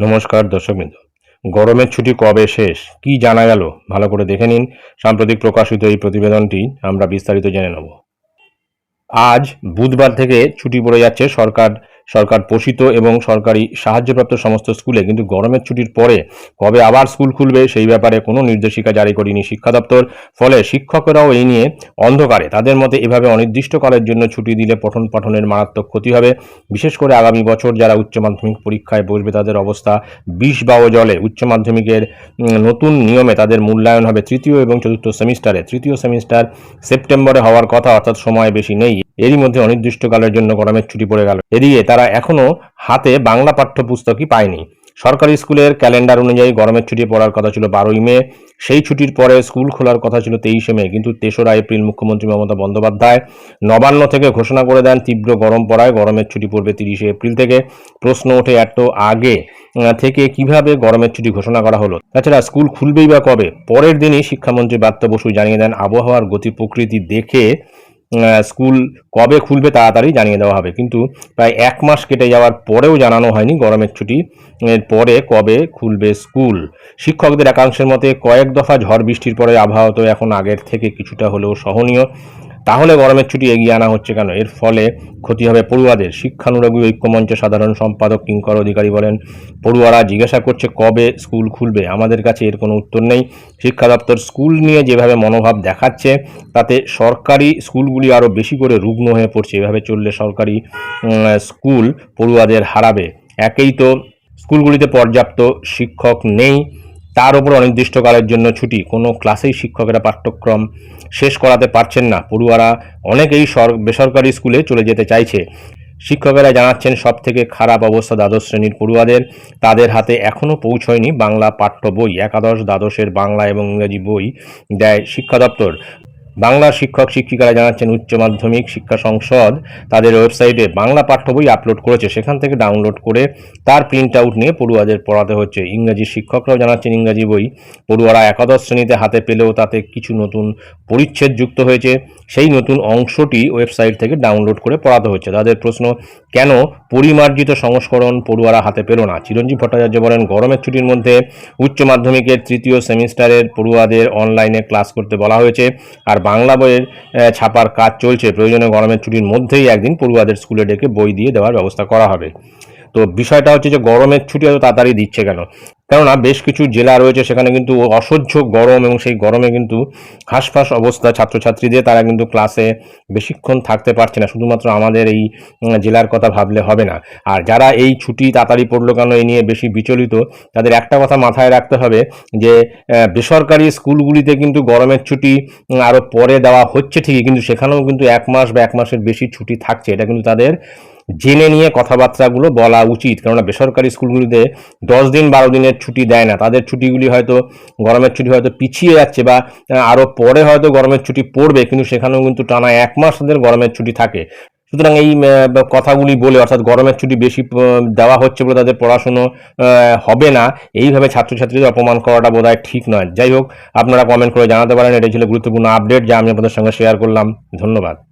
নমস্কার দর্শকবৃন্দ। গরমের ছুটি কবে শেষ? কি জানা গেল? ভালো করে দেখে নিন। সাম্প্রতিক প্রকাশিত এই প্রতিবেদনটি আমরা বিস্তারিত জেনে নেব। আজ বুধবার থেকে ছুটি পড়ে যাচ্ছে সরকার সরকার পোষিত এবং সরকারি সাহায্যপ্রাপ্ত সমস্ত স্কুলে কিন্তু গরমের ছুটির পরে কবে আবার স্কুল খুলবে সেই ব্যাপারে কোনো নির্দেশিকা জারি করেনি শিক্ষা দপ্তর। ফলে শিক্ষকেরাও এই নিয়ে অন্ধকারে। তাদের মতে এভাবে অনির্দিষ্টকালের জন্য ছুটি দিলে পঠন পাঠনের মারাত্মক ক্ষতি হবে। বিশেষ করে আগামী বছর যারা উচ্চ মাধ্যমিক পরীক্ষায় বসবে তাদের অবস্থা বিষ বাও জলে। উচ্চ মাধ্যমিকের নতুন নিয়মে তাদের মূল্যায়ন হবে তৃতীয় এবং চতুর্থ সেমিস্টারে। তৃতীয় সেমিস্টার সেপ্টেম্বরে হওয়ার কথা অর্থাৎ সময় বেশি নেই। এরই মধ্যে অনির্দিষ্টকালের জন্য গরমের ছুটি পড়ে গেল। এদিকে তারা এখনও হাতে বাংলা পাঠ্যপুস্তকই পায়নি। সরকারি স্কুলের ক্যালেন্ডার অনুযায়ী গরমের ছুটি পড়ার কথা ছিল বারোই মে। সেই ছুটির পরে স্কুল খোলার কথা ছিল তেইশে মে। কিন্তু তেসরা এপ্রিল মুখ্যমন্ত্রী মমতা বন্দ্যোপাধ্যায় নবান্ন থেকে ঘোষণা করে দেন, তীব্র গরম পড়ায় গরমের ছুটি পড়বে তিরিশে এপ্রিল থেকে। প্রশ্ন ওঠে এত আগে থেকে কীভাবে গরমের ছুটি ঘোষণা করা হলো? তাছাড়া স্কুল খুলবেই বা কবে? পরের দিনই শিক্ষামন্ত্রী বার্তা বসু জানিয়ে দেন, আবহাওয়ার গতি প্রকৃতি দেখে স্কুল কবে খুলবে তাড়াতাড়ি জানিয়ে দেওয়া হবে। কিন্তু প্রায় এক মাস কেটে যাওয়ার পরেও জানানো হয়নি গরমের ছুটি। এর পরে কবে খুলবে স্কুল? শিক্ষকদের একাংশের মতে কয়েক দফা ঝড় বৃষ্টির পরে আবহাওয়া তো এখন আগের থেকে কিছুটা হলেও সহনীয়। তাহলে গরমের ছুটি এগিয়ে আনা হচ্ছে কেন? এর ফলে ক্ষতি হবে পড়ুয়াদের। শিক্ষানুরাগী ঐক্যমঞ্চের সাধারণ সম্পাদক কিঙ্কর অধিকারী বলেন, পড়ুয়ারা জিজ্ঞাসা করছে কবে স্কুল খুলবে। আমাদের কাছে এর কোনো উত্তর নেই। শিক্ষা দপ্তর স্কুল নিয়ে যেভাবে মনোভাব দেখাচ্ছে, তাতে সরকারি স্কুলগুলি আরও বেশি করে রুগ্ন হয়ে পড়ছে। এভাবে চললে সরকারি স্কুল পড়ুয়াদের হারাবে। একেই তো স্কুলগুলিতে পর্যাপ্ত শিক্ষক নেই। তার উপর অনির্দিষ্টকালের জন্য ছুটি। কোনো ক্লাসেই শিক্ষকেরা পাঠ্যক্রম শেষ করাতে পারছেন না। পড়ুয়ারা অনেকেই সর বেসরকারি স্কুলে চলে যেতে চাইছে। শিক্ষকেরা জানাচ্ছেন সব থেকে খারাপ অবস্থা দ্বাদশ শ্রেণির পড়ুয়াদের। তাদের হাতে এখনও পৌঁছয়নি বাংলা পাঠ্য বই। একাদশ দ্বাদশের বাংলা এবং ইংরেজি বই দেয় শিক্ষা দপ্তর। বাংলার শিক্ষক শিক্ষিকারা জানাচ্ছেন উচ্চ মাধ্যমিক শিক্ষা সংসদ তাদের ওয়েবসাইটে বাংলা পাঠ্য বই আপলোড করেছে। সেখান থেকে ডাউনলোড করে তার প্রিন্ট আউট নিয়ে পড়ুয়াদের পড়াতে হচ্ছে। ইংরেজি শিক্ষকরাও জানাচ্ছেন ইংরাজি বই। পড়ুয়ারা একাদশ শ্রেণীতে হাতে পেলেও তাতে কিছু নতুন পরিচ্ছেদ যুক্ত হয়েছে। সেই নতুন অংশটি ওয়েবসাইট থেকে ডাউনলোড করে পড়াতে হচ্ছে। তাদের প্রশ্ন, কেন পরিমার্জিত সংস্করণ পড়ুয়ারা হাতে পেল না? চিরঞ্জীব ভট্টাচার্য বলেন, গরমের ছুটির মধ্যে উচ্চ মাধ্যমিকের তৃতীয় সেমিস্টারের পড়ুয়াদের অনলাইনে ক্লাস করতে বলা হয়েছে। আর বাংলা বইয়ের ছাপার কাজ চলছে। প্রয়োজনে গরমের ছুটির মধ্যেই একদিন পড়ুয়াদের স্কুলে ডেকে বই দিয়ে দেওয়ার ব্যবস্থা করা হবে। তো বিষয়টা হচ্ছে যে গরমের ছুটি এত তাড়াতাড়ি দিচ্ছে কেন? কেননা বেশ কিছু জেলা রয়েছে সেখানে কিন্তু অসহ্য গরম এবং সেই গরমে কিন্তু হাঁসফাঁস অবস্থা ছাত্রছাত্রীদের। তারা কিন্তু ক্লাসে বেশিক্ষণ থাকতে পারছে না। শুধুমাত্র আমাদের এই জেলার কথা ভাবলে হবে না। আর যারা এই ছুটি তাড়াতাড়ি পড়ল কেন এই নিয়ে বেশি বিচলিত, তাদের একটা কথা মাথায় রাখতে হবে যে বেসরকারি স্কুলগুলিতে কিন্তু গরমের ছুটি আরও পরে দেওয়া হচ্ছে ঠিকই। কিন্তু সেখানেও কিন্তু এক মাস বা এক মাসের বেশি ছুটি থাকছে। এটা কিন্তু তাদের জেনে নিয়ে কথাবার্তাগুলো বলা উচিত। কেননা বেসরকারি স্কুলগুলিতে দশ দিন, বারো দিনের ছুটি দেয় না। তাদের ছুটিগুলি হয়তো গরমের ছুটি হয়তো পিছিয়ে যাচ্ছে বা আরও পরে হয়তো গরমের ছুটি পড়বে, কিন্তু সেখানেও কিন্তু টানা এক মাস তাদের গরমের ছুটি থাকে। সুতরাং এই কথাগুলি বলে অর্থাৎ গরমের ছুটি বেশি দেওয়া হচ্ছে বলে তাদের পড়াশুনো হবে না, এইভাবে ছাত্রছাত্রীদের অপমান করাটা বোধহয় ঠিক নয়। যাই হোক, আপনারা কমেন্ট করে জানাতে পারেন। এটাই ছিল গুরুত্বপূর্ণ আপডেট যা আমি আপনাদের সঙ্গে শেয়ার করলাম। ধন্যবাদ।